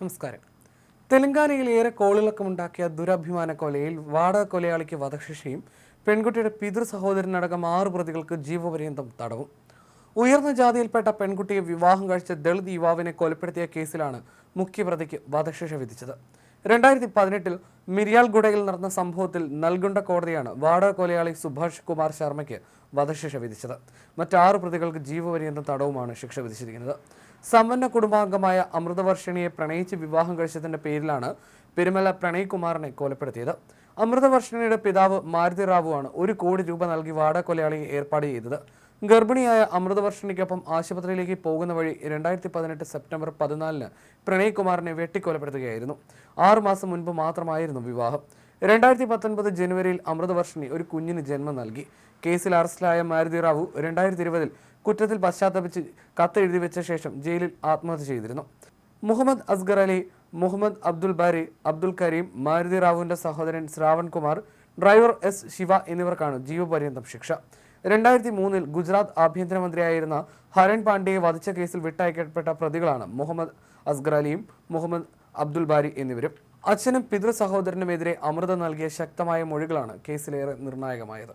നമസ്കാരം. തെലങ്കാനയിൽ ഏറെ കോളിളക്കമുണ്ടാക്കിയ ദുരഭിമാന കൊലയിൽ വാടക കൊലയാളിക്ക് വധശിക്ഷയും പെൺകുട്ടിയുടെ പിതൃ സഹോദരനടക്കം ആറ് പ്രതികൾക്ക് ജീവപര്യന്തം തടവും. ഉയർന്ന ജാതിയിൽപ്പെട്ട പെൺകുട്ടിയെ വിവാഹം കഴിച്ച ദളിത് യുവാവിനെ കൊലപ്പെടുത്തിയ കേസിലാണ് മുഖ്യപ്രതിക്ക് വധശിക്ഷ വിധിച്ചത്. രണ്ടായിരത്തി പതിനെട്ടിൽ മിരിയാൽ ഗുഡയിൽ നടന്ന സംഭവത്തിൽ നൽകുണ്ട കോടതിയാണ് വാടക കൊലയാളി സുഭാഷ് കുമാർ ശർമ്മയ്ക്ക് വധശിക്ഷ വിധിച്ചത്. മറ്റാറ് പ്രതികൾക്ക് ജീവപര്യന്തം തടവുമാണ് ശിക്ഷ വിധിച്ചിരിക്കുന്നത്. സമ്പന്ന കുടുംബാംഗമായ അമൃതവർഷിണിയെ പ്രണയിച്ച് വിവാഹം കഴിച്ചതിന്റെ പേരിലാണ് പെരുമല പ്രണയ് കുമാറിനെ കൊലപ്പെടുത്തിയത്. അമൃതവർഷിണിയുടെ പിതാവ് മാരുതി റാവു ആണ് ഒരു കോടി രൂപ നൽകി വാടക കൊലയാളിയെ ഏർപ്പാട് ചെയ്തത്. ഗർഭിണിയായ അമൃതവർഷിണിക്കൊപ്പം ആശുപത്രിയിലേക്ക് പോകുന്ന വഴി രണ്ടായിരത്തി പതിനെട്ട് സെപ്റ്റംബർ പതിനാലിന് പ്രണയ് കുമാറിനെ വെട്ടിക്കൊലപ്പെടുത്തുകയായിരുന്നു ആറുമാസം മുൻപ് മാത്രമായിരുന്നു വിവാഹം. രണ്ടായിരത്തി പത്തൊൻപത് ജനുവരിയിൽ അമൃതവർഷിണി ഒരു കുഞ്ഞിന് ജന്മം നൽകി. കേസിൽ അറസ്റ്റിലായ മാരുതി റാവു രണ്ടായിരത്തി ഇരുപതിൽ കുറ്റത്തിൽ പശ്ചാത്തപിച്ച് കത്തെഴുതി വെച്ച ശേഷം ജയിലിൽ ആത്മഹത്യ ചെയ്തിരുന്നു. മുഹമ്മദ് അസ്ഗർ അലി മുഹമ്മദ് അബ്ദുൽ ബാരി അബ്ദുൽ കരീം മാരുതി റാവുവിന്റെ സഹോദരൻ ശ്രാവൺ കുമാർ ഡ്രൈവർ എസ് ശിവ എന്നിവർക്കാണ് ജീവപര്യന്തം ശിക്ഷ. രണ്ടായിരത്തി മൂന്നിൽ ഗുജറാത്ത് ആഭ്യന്തരമന്ത്രിയായിരുന്ന ഹരൺ പാണ്ഡെയെ വധിച്ച കേസിൽ വിട്ടയക്കപ്പെട്ട പ്രതികളാണ് മുഹമ്മദ് അസ്ഗർ അലിയും മുഹമ്മദ് അബ്ദുൽ ബാരി എന്നിവരും. അച്ഛനും പിതൃ സഹോദരനുമെതിരെ അമൃത നൽകിയ ശക്തമായ മൊഴികളാണ് കേസിലേറെ നിർണായകമായത്.